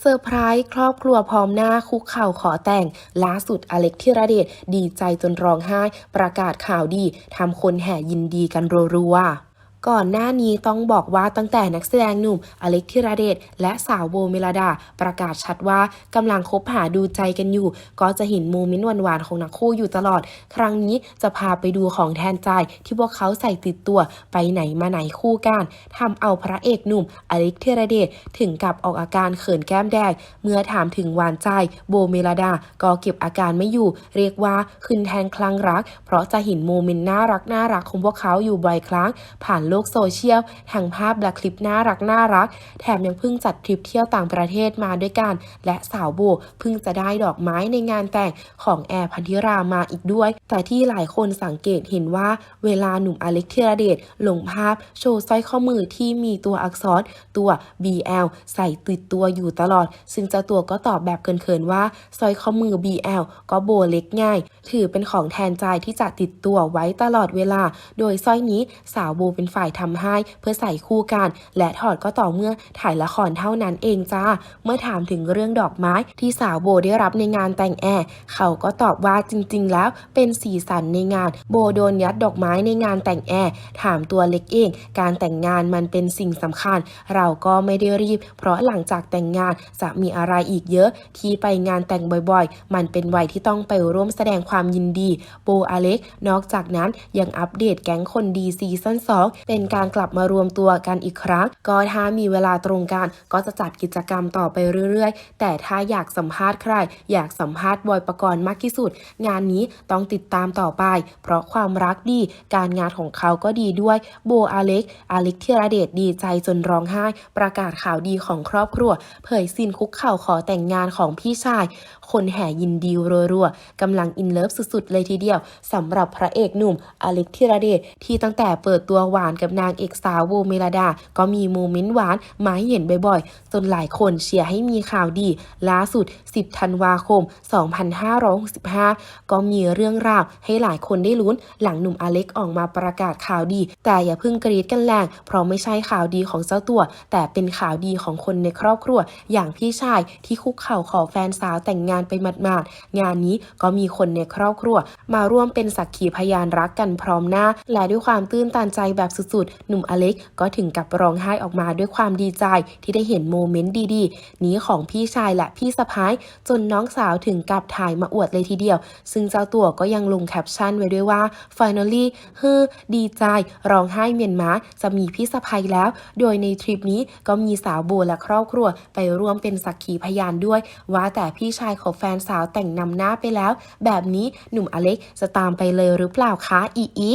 เซอร์ไพรส์ครอบครัวพร้อมหน้าคุกเข่าขอแต่ง ล่าสุดอเล็กธิรเดชดีใจจนร้องไห้ ประกาศข่าวดีทำคนแห่ยินดีกันรัวๆ ก่อนหน้านี้ต้องบอกว่าตั้งแต่นักแสดงหนุ่มอเล็กธิรเดชและสาวโบเมลดา ประกาศชัดว่ากำลังคบหาดูใจกันอยู่ ก็จะเห็นโมเมนต์หวานๆของนักคู่อยู่ตลอด ครั้งนี้จะพาไปดูของแทนใจที่พวกเขาใส่ติดตัวไปไหนมาไหนคู่กันทำเอาพระเอกหนุ่มอเล็กธิรเดชถึงกับออกอาการเขินแก้มแดงเมื่อถามถึงหวานใจโบเมลดา ก็เก็บอาการไม่อยู่ เรียกว่าขึ้นแทนคลั่งรัก เพราะจะเห็นโมเมนต์น่ารักน่ารักของพวกเขาอยู่บ่อยครั้งผ่านโลกโซเชียลทั้งภาพและคลิปน่ารักน่ารัก แถมยังเพิ่งจัดทริปเที่ยวต่างประเทศมาด้วยกัน และสาวโบเพิ่งจะได้ดอกไม้ในงานแต่งของแอร์พันธิรามาอีกด้วย แต่ที่หลายคนสังเกตเห็นว่าเวลาหนุ่มอเล็กธีรเดชลงภาพโชว์สร้อยข้อมือที่มีตัวอักษรตัว BL ใส่ติดตัวอยู่ตลอด ซึ่งเจ้าตัวก็ตอบแบบเขินๆว่าสร้อยข้อมือ BL ก็โบเล็กง่าย ถือเป็นของแทนใจที่จะติดตัวไว้ตลอดเวลา โดยสร้อยนี้สาวโบเป็นฝ่ายทำให้ เพื่อใส่คู่กัน และถอดก็ต่อเมื่อถ่ายละครเท่านั้นเองจ้า เมื่อถามถึงเรื่องดอกไม้ที่สาวโบได้รับในงานแต่งแอร์เขาก็ตอบว่าจริง ๆ แล้วเป็นสีสันในงาน โบโดนยัดดอกไม้ในงานแต่งแอร์ถามตัวเล็กเอง การแต่งงานมันเป็นสิ่งสำคัญ เราก็ไม่ได้รีบ เพราะหลังจากแต่งงานจะมีอะไรอีกเยอะ ที่ไปงานแต่งบ่อยๆ มันเป็นวัยที่ต้องไปร่วมแสดงความยินดี โบอเล็ก นอกจากนั้นยังอัปเดตแก๊งคนดีซีซั่น2เป็นการกลับมารวมตัวกันอีกครั้ง ก็ถ้ามีเวลาตรงกันก็จะจัดกิจกรรมต่อไปเรื่อยๆ แต่ถ้าอยากสัมภาษณ์ใคร อยากสัมภาษณ์บอยประกรณ์มากที่สุด งานนี้ต้องติดตามต่อไป เพราะความรักดี การงานของเขาก็ดีด้วย โบอาเล็ก อาเล็กธีรเดชดีใจจนร้องไห้ ประกาศข่าวดีของครอบครัว เผยสินคุกเข่าขอแต่งงานของพี่ชาย คนแห่ยินดีรัวๆกำลังอินเลิฟสุดๆ เลยทีเดียวสำหรับพระเอกหนุ่มอเล็กธีรเดชที่ตั้งแต่เปิดตัวหวานกับนางเอกสาวโบเมลดา ก็มีโมเมนต์หวานมาให้เห็นบ่อยๆ จนหลายคนเชียร์ให้มีข่าวดี ล่าสุด 10 ธันวาคม 2565 ก็มีเรื่องราวให้หลายคนได้ลุ้น หลังหนุ่มอเล็กออกมาประกาศข่าวดี แต่อย่าเพิ่งกรีดกันแรง เพราะไม่ใช่ข่าวดีของเจ้าตัว แต่เป็นข่าวดีของคนในครอบครัว อย่างพี่ชายที่คุกเข่าขอแฟนสาวแต่งงานไปหมาดๆ งานนี้ก็มีคนในครอบครัว มาร่วมเป็นสักขีพยานรักกันพร้อมหน้า และด้วยความตื้นตันใจแบบสุดๆ หนุ่มอเล็กก็ถึงกับร้องไห้ออกมาด้วยความดีใจที่ได้เห็นโมเมนต์ดีๆ นี้ของพี่ชายและพี่สะพ้ายจนน้องสาวถึงกับถ่ายมาอวดเลยทีเดียว ซึ่งเจ้าตัวก็ยังลงแคปชั่นไว้ด้วยว่า finally เฮ้อดีใจร้องไห้เมียนมาจะมีพี่สะพ้ายแล้ว โดยในทริปนี้ก็มีสาวโบและครอบครัว ไปร่วมเป็นสักขีพยานด้วย ว่าแต่พี่ชายของแฟนสาวแต่งนำหน้าไปแล้ว แบบนี้หนุ่มอเล็กจะตามไปเลยหรือเปล่าคะอีอี